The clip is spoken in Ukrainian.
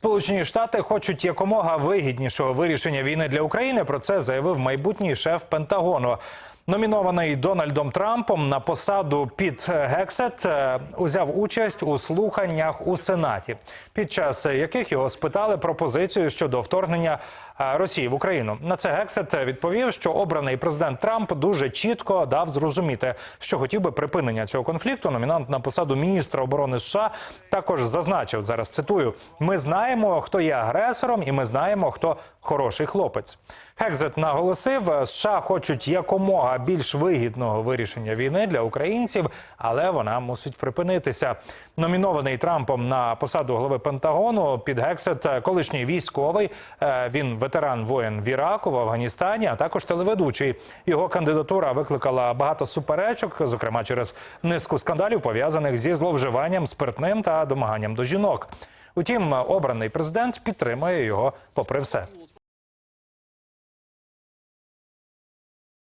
Сполучені Штати хочуть якомога вигіднішого вирішення війни для України. Про це заявив майбутній шеф Пентагону. Номінований Дональдом Трампом на посаду Піт Гексет е, узяв участь у слуханнях у Сенаті, під час яких його спитали про позицію щодо вторгнення е, Росії в Україну. На це Гексет відповів, що обраний президент Трамп дуже чітко дав зрозуміти, що хотів би припинення цього конфлікту. Номінант на посаду міністра оборони США також зазначив зараз. Цитую: ми знаємо, хто є агресором, і ми знаємо, хто хороший хлопець. Гекзет наголосив, США хочуть якомога більш вигідного вирішення війни для українців, але вона мусить припинитися. Номінований Трампом на посаду голови Пентагону під Гексет, колишній військовий. Е, Він ветеран воєн в Іраку, в Афганістані, а також телеведучий. Його кандидатура викликала багато суперечок, зокрема через низку скандалів пов'язаних зі зловживанням спиртним та домаганням до жінок. Утім, обраний президент підтримує його попри все.